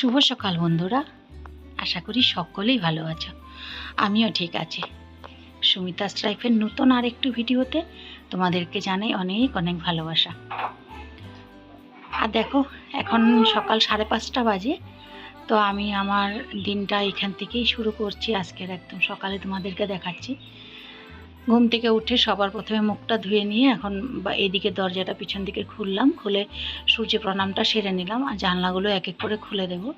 শুভ সকাল, বন্ধুরা। আশা করি সকলেই ভালো আছো। আমিও ঠিক আছি। সুমিতা স্ট্রাইফের নতুন আর একটু ভিডিওতে তোমাদেরকে জানাই অনেক অনেক ভালোবাসা। আর দেখো, এখন সকাল সাড়ে পাঁচটা বাজে। তো আমি আমার দিনটা এখান থেকেই শুরু করছি। আজকের একদম সকালে তোমাদেরকে দেখাচ্ছি। ঘুম থেকে উঠে সবার প্রথমে মুখটা ধুয়ে নিয়ে এখন বা এদিকে দরজাটা পিছন দিকে খুললাম, খুলে সূর্য প্রণামটা সেরে নিলাম আর জানলাগুলো এক এক করে খুলে দেব।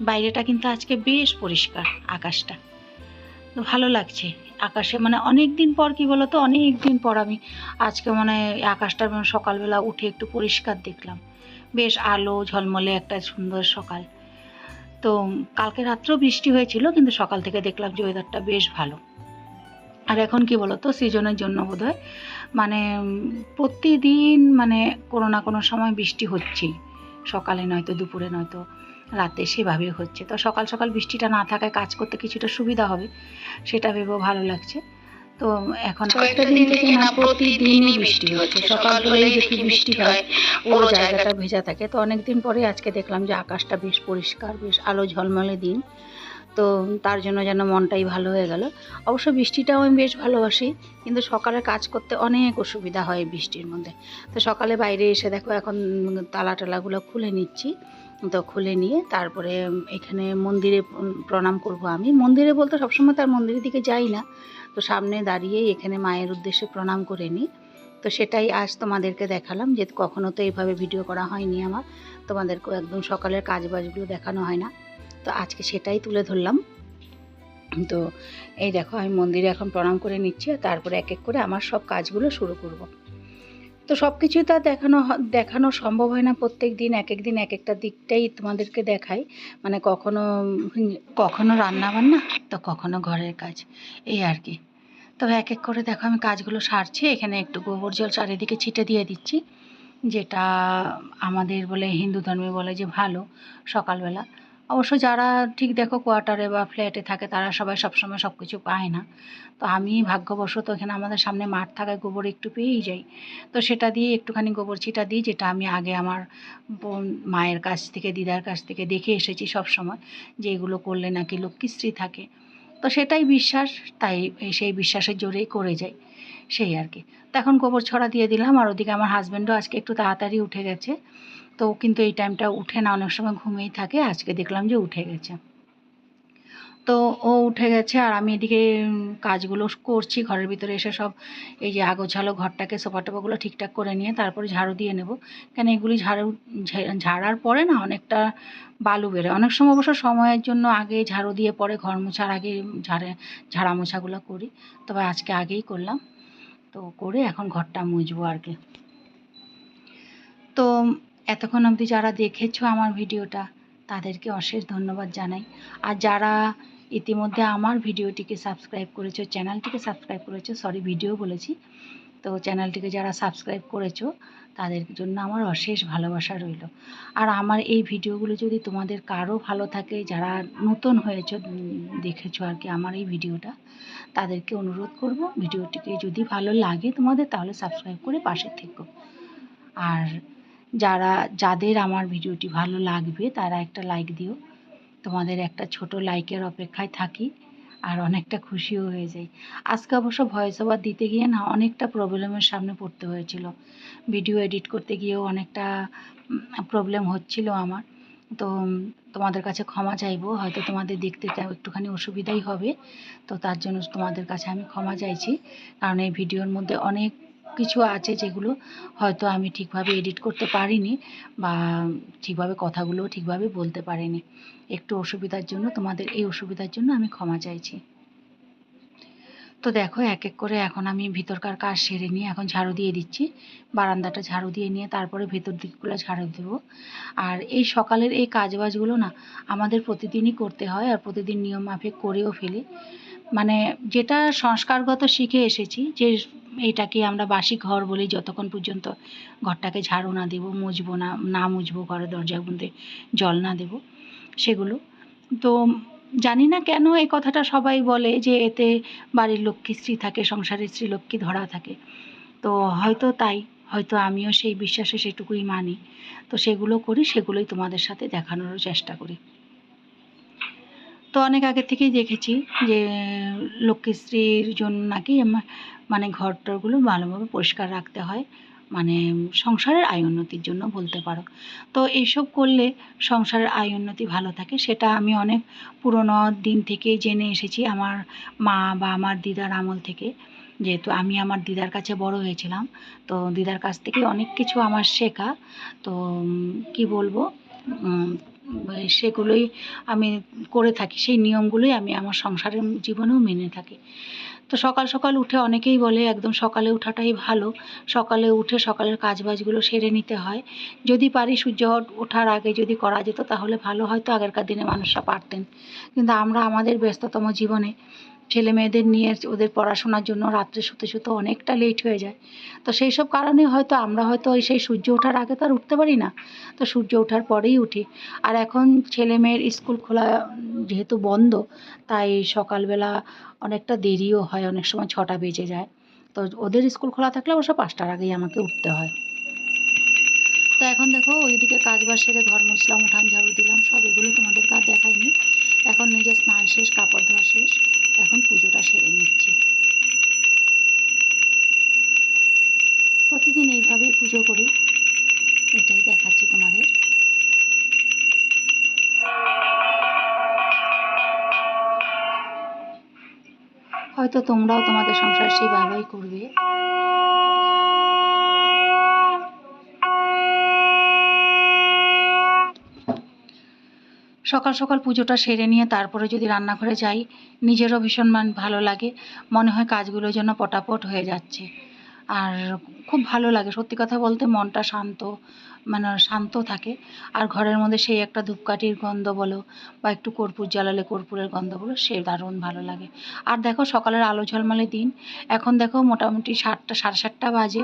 বাইরেটা কিন্তু আজকে বেশ পরিষ্কার আকাশটা। তো ভালো লাগছে আকাশে মানে অনেক দিন পর কি বলতো অনেক দিন পর আমি আজকে মানে আকাশটা সকালবেলা উঠে একটু পরিষ্কার দেখলাম। বেশ আলো ঝলমলে একটা সুন্দর সকাল। তো কালকে রাত্রেও বৃষ্টি হয়েছিল, কিন্তু সকাল থেকে দেখলাম যে ওয়েদারটা বেশ ভালো। আর এখন কি বলতো সিজনের জন্য বোধহয়। মানে প্রতিদিন মানে কোনো না কোনো সময় বৃষ্টি হচ্ছেই। সকালে নয়তো দুপুরে নয়তো রাতে সেভাবে হচ্ছে। তো সকাল সকাল বৃষ্টিটা না থাকায় কাজ করতে কিছুটা সুবিধা হবে সেটা ভেবেও ভালো লাগছে। তো এখন কয়েকটা দিন থেকে না প্রতিদিনই বৃষ্টি হচ্ছে। সকাল হলেই দেখি বৃষ্টি হয় পুরো জায়গাটা ভেজা থাকে। তো অনেকদিন পরে আজকে দেখলাম যে আকাশটা বেশ পরিষ্কার বেশ আলো ঝলমলে দিন। তো তার জন্য যেন মনটাই ভালো হয়ে গেল। অবশ্য বৃষ্টিটাও আমি বেশ ভালোবাসি, কিন্তু সকালে কাজ করতে অনেক অসুবিধা হয় বৃষ্টির মধ্যে। তো সকালে বাইরে এসে দেখো এখন তালা টালাগুলো খুলে নিচ্ছি। তো খুলে নিয়ে তারপরে এখানে মন্দিরে প্রণাম করব আমি। মন্দিরে বলতে সবসময় তার মন্দিরের দিকে যাই না। তো সামনে দাঁড়িয়েই এখানে মায়ের উদ্দেশ্যে প্রণাম করে নিই। তো সেটাই আজ তোমাদেরকে দেখালাম যে কখনো তো এইভাবে ভিডিও করা হয়নি আমার। তোমাদেরকেও একদম সকালের কাজ বাজগুলো দেখানো হয় না। তো আজকে সেটাই তুলে ধরলাম। তো এই দেখো, আমি মন্দিরে এখন প্রণাম করে নিচ্ছি আর তারপরে এক এক করে আমার সব কাজগুলো শুরু করব। তো সব কিছুই তো দেখানো দেখানো সম্ভব হয় না। প্রত্যেক দিন, এক এক দিন, এক একটা দিকটাই তোমাদেরকে দেখাই। মানে কখনো কখনো রান্না বান্না তো কখনো ঘরের কাজ, এই আর কি। তবে এক এক করে দেখো, আমি কাজগুলো সারছি। এখানে একটু গোবর জল চারিদিকে ছিটে দিয়ে দিচ্ছি। যেটা আমাদের বলে, হিন্দু ধর্মে বলে যে ভালো, সকালবেলা। অবশ্য যারা ঠিক দেখো কোয়ার্টারে বা ফ্ল্যাটে থাকে, তারা সবাই সবসময় সব কিছু পায় না। তো আমি ভাগ্যবশত এখানে আমাদের সামনে মাঠ থাকায় গোবর একটু পেয়েই যাই। তো সেটা দিয়ে একটুখানি গোবর ছিটা দিই যেটা আমি আগে আমার মায়ের কাছ থেকে, দিদার কাছ থেকে দেখে এসেছি সব সময় যে এগুলো করলে নাকি লক্ষ্মীশ্রী থাকে। তো সেটাই বিশ্বাস, তাই সেই বিশ্বাসের জোরেই করে যাই। সেই আর কি। তো এখন গোবর ছড়া দিয়ে দিলাম আর ওদিকে আমার হাজব্যান্ডও আজকে একটু তাড়াতাড়ি উঠে গেছে। তো কিন্তু এই টাইমটা উঠে না, অনেক সময় ঘুমিয়েই থাকে। আজকে দেখলাম যে উঠে গেছে। তো ও উঠে গেছে আর আমি এদিকে কাজগুলো করছি। ঘরের ভিতরে এসে সব এই যে আগোছালো ঘরটাকে সোফা টোপাগুলো ঠিকঠাক করে নিয়ে তারপরে ঝাড়ু দিয়ে নেব। কেন এগুলি ঝাড়ু ঝাড়ার পরে না অনেকটা বালু বেরোয়। অনেক সময় অবশ্য সময়ের জন্য আগে ঝাড়ু দিয়ে পরে ঘর মোছার আগে ঝাড়ে ঝাড়া মোছাগুলো করি। তবে আজকে আগেই করলাম। তো করে এখন ঘরটা মুছবো আর কি। তো এতক্ষণ অবধি যারা দেখেছ আমার ভিডিওটা, তাদেরকে অশেষ ধন্যবাদ জানাই। আর যারা ইতিমধ্যে আমার ভিডিওটিকে সাবস্ক্রাইব করেছ চ্যানেলটিকে সাবস্ক্রাইব করেছ সরি ভিডিও বলেছি তো চ্যানেলটিকে যারা সাবস্ক্রাইব করেছ, তাদের জন্য আমার অশেষ ভালোবাসা রইল। আর আমার এই ভিডিওগুলো যদি তোমাদের কারও ভালো থাকে, যারা নতুন হয়েছো দেখেছ আর কি আমার এই ভিডিওটা, তাদেরকে অনুরোধ করব ভিডিওটিকে যদি ভালো লাগে তোমাদের, তাহলে সাবস্ক্রাইব করে পাশে থেকো। আর যারা, যাদের আমার ভিডিওটি ভালো লাগবে, তারা একটা লাইক দিও। তোমাদের একটা ছোট লাইকের অপেক্ষায় থাকি। আর অনেকটা খুশিও হয়ে যাই। আজকে অবশ্য ভয়েস ওভার দিতে গিয়ে না অনেকটা প্রবলেমের সামনে পড়তে হয়েছিল। ভিডিও এডিট করতে গিয়েও অনেকটা প্রবলেম হচ্ছিল আমার। তো তোমাদের কাছে ক্ষমা চাইব। হয়তো তোমাদের দেখতে একটুখানি অসুবিধাই হবে। তো তার জন্য তোমাদের কাছে আমি ক্ষমা চাইছি। কারণ এই ভিডিওর মধ্যে অনেক কিছু আছে যেগুলো হয়তো আমি ঠিকভাবে এডিট করতে পারিনি বা ঠিকভাবে কথাগুলো ঠিকভাবে বলতে পারিনি। একটু অসুবিধার জন্য, তোমাদের এই অসুবিধার জন্য আমি ক্ষমা চাইছি। তো দেখো এক এক করে এখন আমি ভিতরকার কাজ সেরে নিয়ে এখন ঝাড়ু দিয়ে দিচ্ছি। বারান্দাটা ঝাড়ু দিয়ে নিয়ে তারপরে ভেতর দিকগুলো ঝাড়ু দেবো। আর এই সকালের এই কাজবাজগুলো না আমাদের প্রতিদিনই করতে হয় আর প্রতিদিন নিয়ম মাফিক করেও ফেলি। মানে যেটা সংস্কারগত শিখে এসেছি যে এইটাকে আমরা বাসি ঘর বলি যতক্ষণ পর্যন্ত ঘরটাকে ঝাড়ু না দেবো, মুছবো না না মুছবো ঘরের দরজা মধ্যে জল না দেবো, সেগুলো। তো জানি না কেন এই কথাটা সবাই বলে যে এতে বাড়ির লক্ষ্মী স্ত্রী থাকে, সংসারের স্ত্রী লক্ষ্মী ধরা থাকে। তো হয়তো তাই, হয়তো আমিও সেই বিশ্বাসে সেটুকুই মানি। তো সেগুলো করি, সেগুলোই তোমাদের সাথে দেখানোরও চেষ্টা করি। তো অনেক আগে থেকেই দেখেছি যে লক্ষ্মীশ্রীর জন্য নাকি মানে ঘর টরগুলো ভালোভাবে পরিষ্কার রাখতে হয়। মানে সংসারের আয় উন্নতির জন্য বলতে পারো। তো এইসব করলে সংসারের আয় উন্নতি ভালো থাকে, সেটা আমি অনেক পুরোনো দিন থেকেই জেনে এসেছি আমার মা বা আমার দিদার আমল থেকে। যেহেতু আমি আমার দিদার কাছে বড় হয়েছিলাম, তো দিদার কাছ থেকে অনেক কিছু আমার শেখা। তো কি বলব? সেগুলোই আমি করে থাকি, সেই নিয়মগুলোই আমি আমার সংসারের জীবনেও মেনে থাকি। তো সকাল সকাল উঠে অনেকেই বলে, একদম সকালে ওঠাটাই ভালো। সকালে উঠে সকালের কাজবাজগুলো সেরে নিতে হয়। যদি পারি সূর্য ওঠার আগে যদি করা যেত, তাহলে ভালো, হয়তো আগেরকার দিনে মানুষরা পারতেন। কিন্তু আমরা আমাদের ব্যস্ততম জীবনে ছেলে মেয়েদের নিয়ে ওদের পড়াশোনার জন্য রাত্রে শুতে শুতে অনেকটা লেট হয়ে যায়। তো সেই সব কারণে হয়তো আমরা হয়তো ওই সেই সূর্য ওঠার আগে তো আর উঠতে পারি না, তো সূর্য ওঠার পরেই উঠি। আর এখন ছেলে মেয়ের স্কুল খোলা যেহেতু বন্ধ, তাই সকালবেলা অনেকটা দেরিও হয়, অনেক সময় ছটা বেজে যায়। তো ওদের স্কুল খোলা থাকলে অবশ্য পাঁচটার আগেই আমাকে উঠতে হয়। তো এখন দেখো ওইদিকে কাজ বাজ সেরে ঘর মুছলাম, উঠান ঝাড়ু দিলাম, সব এগুলো তোমাদের কাজ দেখাইনি। এখন নিজের স্নান শেষ, কাপড় ধোয়া শেষ, এখন পুজোটা সেরে নিচ্ছি। প্রতিদিন এইভাবেই পুজো করি, এটাই দেখাচ্ছি তোমাদের। হয়তো তোমরাও তোমাদের সংসার সেইভাবেই করবে। সকাল সকাল পুজোটা সেরে নিয়ে তারপরে যদি রান্নাঘরে যাই, নিজেরও ভীষণ মান ভালো লাগে। মনে হয় কাজগুলো যেন পটাপট হয়ে যাচ্ছে। আর খুব ভালো লাগে। সত্যি কথা বলতে মনটা শান্ত মানে শান্ত থাকে। আর ঘরের মধ্যে সেই একটা ধূপকাঠির গন্ধ বলো বা একটু কর্পূর জ্বালালে কর্পূরের গন্ধ বলো, সে দারুণ ভালো লাগে। আর দেখো সকালের আলো ঝলমলে দিন। এখন দেখো মোটামুটি সাতটা, সাড়ে সাতটা বাজে।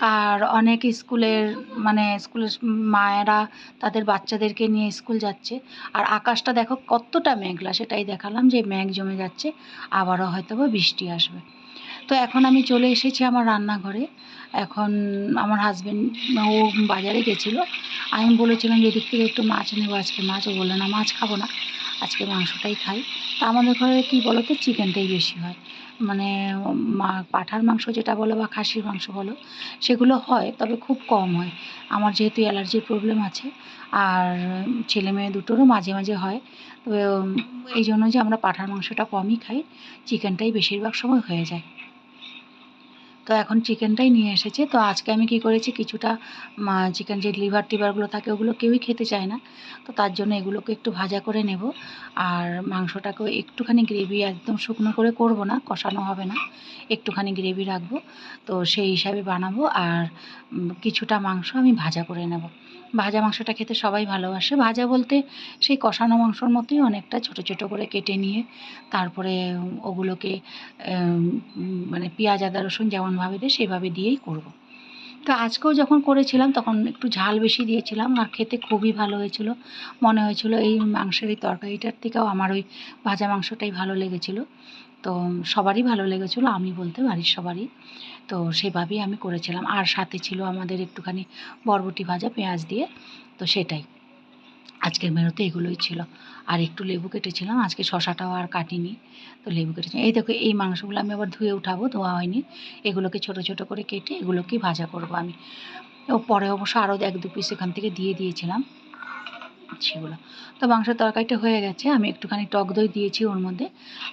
আর অনেক স্কুলের মানে স্কুলের মায়েরা তাদের বাচ্চাদেরকে নিয়ে স্কুল যাচ্ছে। আর আকাশটা দেখো কতটা মেঘলা, সেটাই দেখালাম যে মেঘ জমে যাচ্ছে। আবারও হয়তো বা বৃষ্টি আসবে। তো এখন আমি চলে এসেছি আমার রান্নাঘরে। এখন আমার হাজবেন্ড ও বাজারে গেছিল। আমি বলেছিলাম যে, এদিক থেকে একটু মাছ নেব আজকে। মাছ ও বলল, না, মাছ খাব না। আজকে মাংসটাই খাই। তা আমাদের ঘরে কী বলো তো চিকেনটাই বেশি হয়। মানে মা, পাঁঠার মাংস যেটা বলো বা খাসির মাংস বলো, সেগুলো হয়, তবে খুব কম হয়। আমার যেহেতু অ্যালার্জির প্রবলেম আছে, আর ছেলে মেয়ে দুটোরও মাঝে মাঝে হয়। তবে এই জন্য যে আমরা পাঁঠার মাংসটা কমই খাই চিকেনটাই বেশিরভাগ সময় হয়ে যায়। তো এখন চিকেনটাই নিয়ে এসেছে। তো আজকে আমি কি করেছি, কিছুটা চিকেন যে লিভার টিভারগুলো থাকে, ওগুলো কেউই খেতে চায় না। তো তার জন্য এগুলোকে একটু ভাজা করে নেব। আর মাংসটাকেও একটুখানি গ্রেভি একদম শুকনো করে করব না, কষানো হবে না। একটুখানি গ্রেভি রাখব। তো সেই হিসাবে বানাবো। আর কিছুটা মাংস আমি ভাজা করে নেব। ভাজা মাংসটা খেতে সবাই ভালোবাসে। ভাজা বলতে সেই কষানো মাংসর মতোই অনেকটা ছোট ছোট করে কেটে নিয়ে, তারপরে ওগুলোকে মানে পেঁয়াজ, আদা, রসুন যেমনভাবে দেয়, সেভাবে দিয়েই করব। তো আজকেও যখন করেছিলাম, তখন একটু ঝাল বেশি দিয়েছিলাম, আর খেতে খুবই ভালো হয়েছিল। মনে হয়েছিল এই মাংসের এই তরকারিটার থেকেও আমার ওই ভাজা মাংসটাই ভালো লেগেছিল। তো সবারই ভালো লেগেছিলো, আমি বলতে বাড়ির সবারই। তো সেভাবেই আমি করেছিলাম। আর সাথে ছিল আমাদের একটুখানি বরবটি ভাজা পেঁয়াজ দিয়ে, তো সেটাই। আজকের মেনুতে এগুলোই ছিল। আর একটু লেবু কেটেছিলাম, আজকে শশাটাও আর কাটিনি। তো লেবু কেটেছিলাম এই দেখো, এই মাংসগুলো আমি আবার ধুয়ে উঠাবো, ধোয়া হয়নি। এগুলোকে ছোট ছোট করে কেটে এগুলোকেই ভাজা করব আমি। ও পরে অবশ্য আরও এক দু পিস এখান থেকে দিয়ে দিয়েছিলাম সেগুলো। তো মাংসের তরকারিটা হয়ে গেছে, আমি একটুখানি টক দই দিয়েছি ওর মধ্যে।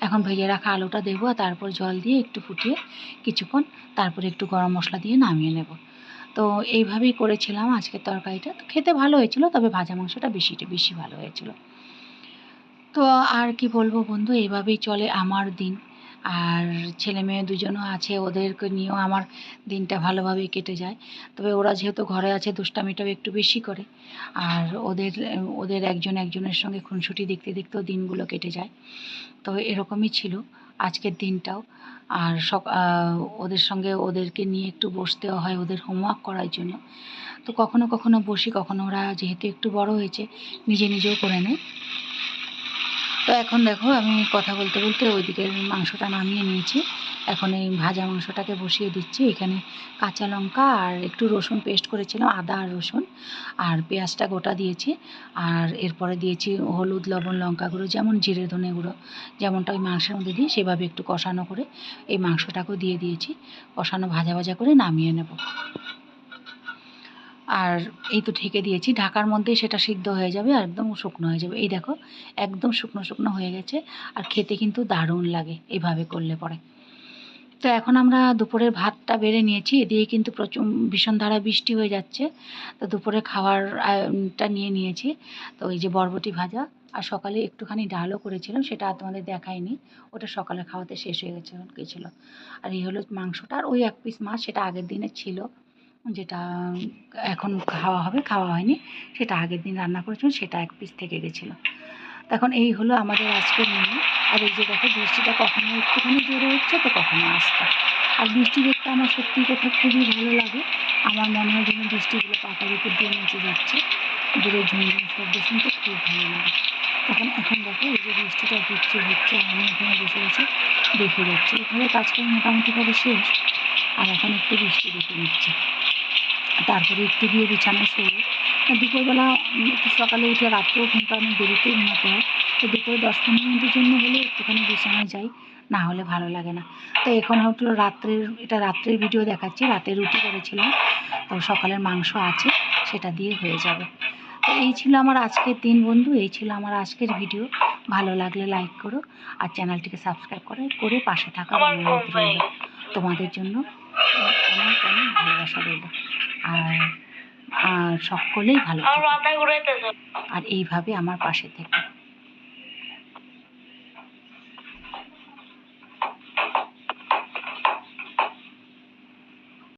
এখন ভেজে রাখা আলুটা দেবো আর তারপর জল দিয়ে একটু ফুটিয়ে কিছুক্ষণ তারপরে একটু গরম মশলা দিয়ে নামিয়ে নেব। তো এইভাবেই করেছিলাম আজকের তরকারিটা। তো খেতে ভালো হয়েছিল, তবে ভাজা মাংসটা বেশি বেশি ভালো হয়েছিল। তো আর কি বলব বন্ধু, এইভাবেই চলে আমার দিন। আর ছেলে মেয়ে দুজনও আছে, ওদেরকে নিয়েও আমার দিনটা ভালোভাবেই কেটে যায়। তবে ওরা যেহেতু ঘরে আছে, দুষ্টামিটাও একটু বেশি করে। আর ওদের ওদের একজন একজনের সঙ্গে খুনসুটি দেখতে দেখতেও দিনগুলো কেটে যায়। তো এরকমই ছিল। আজকের দিনটাও। আর সক ওদের সঙ্গে ওদেরকে নিয়ে একটু বসতেও হয়, ওদের হোমওয়ার্ক করার জন্য। তো কখনো কখনো বসি, কখনো ওরা যেহেতু একটু বড় হয়েছে, নিজে নিজেও করে নেয়। তো এখন দেখো, আমি কথা বলতে বলতে ওইদিকে মাংসটা নামিয়ে নিয়েছি। এখন এই ভাজা মাংসটাকে বসিয়ে দিচ্ছি। এখানে কাঁচা লঙ্কা আর একটু রসুন পেস্ট করেছিলাম, আদা আর রসুন। আর পেঁয়াজটা গোটা দিয়েছি। আর এরপরে দিয়েছি হলুদ, লবণ, লঙ্কা গুঁড়ো, যেমন জিরে, ধনে গুঁড়ো, যেমনটা ওই মাংসের মধ্যে দিই, সেভাবে একটু কষানো করে এই মাংসটাকেও দিয়ে দিয়েছি। কষানো ভাজা ভাজা করে নামিয়ে নেব। আর এই তো ঢেকে দিয়েছি। ঢাকার মধ্যেই সেটা সিদ্ধ হয়ে যাবে, আর একদম শুকনো হয়ে যাবে। এই দেখো, একদম শুকনো শুকনো হয়ে গেছে, আর খেতে কিন্তু দারুণ লাগে এইভাবে করলে পরে। তো এখন আমরা দুপুরের ভাতটা বেড়ে নিয়েছি এদিকে কিন্তু প্রচুর, ভীষণ ধারা বৃষ্টি হয়ে যাচ্ছে। তো দুপুরে খাওয়ার আয়োজনটা নিয়ে নিয়েছি। তো ওই যে বরবটি ভাজা, আর সকালে একটুখানি ডালও করেছিলাম, সেটা তোমাদের দেখায়নি ওটা সকালে খাওয়াতে শেষ হয়ে গেছে গেছিল আর এই হলো মাংসটা, আর ওই এক পিস মাছ, সেটা আগের দিনের ছিল। যেটা এখন খাওয়া হবে, খাওয়া হয়নি, সেটা আগের দিন রান্না করেছিলাম সেটা এক পিস থেকে গেছিল। তখন এই হলো আমাদের আজকের মেনু আর এই যে দেখো, বৃষ্টিটা কখনো একটুখানি জোরে হচ্ছে তো কখনো আসছে আর বৃষ্টি দেখতে আমার সত্যি কথা খুবই ভালো লাগে। আমার মনে হয় যেন বৃষ্টিগুলো পাতার উপর দিয়ে নেচে যাচ্ছে। দূরে ঝুমঝুম শব্দ শুনতে খুব ভালো লাগে। তখন এখন দেখো, এই যে বৃষ্টিটা হচ্ছে হচ্ছে, আমি এখানে বসে বসে দেখে যাচ্ছি। এখানে কাজকাম মোটামুটিভাবে শেষ। আর এখন একটু বৃষ্টি দেখে নিচ্ছে। তারপরে একটু গিয়ে বিছানায় শুয়ে দুপুরবেলা একটু সকালে উঠে রাত্রেও ঘুমটা অনেক দেরিতে ঘুমাতে হয়। তো দুপুরে দশ পনেরো মিনিটের জন্য হলে একটুখানি বিছানায় যাই না হলে ভালো লাগে না। তো এখন হয়তো রাত্রের এটা রাত্রের ভিডিও দেখাচ্ছি রাতে রুটি করেছিলাম। তো সকালের মাংস আছে সেটা দিয়ে হয়ে যাবে। তো এই ছিল আমার আজকের দিন বন্ধু এই ছিল আমার আজকের ভিডিও ভালো লাগলে লাইক করো আর চ্যানেলটিকে সাবস্ক্রাইব করে করে পাশে থাকা অনুরোধ রইল। তোমাদের জন্য অনেক অনেক ভালোবাসা রইল। আর আর সকলেই ভালো। আর এইভাবে আমার পাশে থেকো।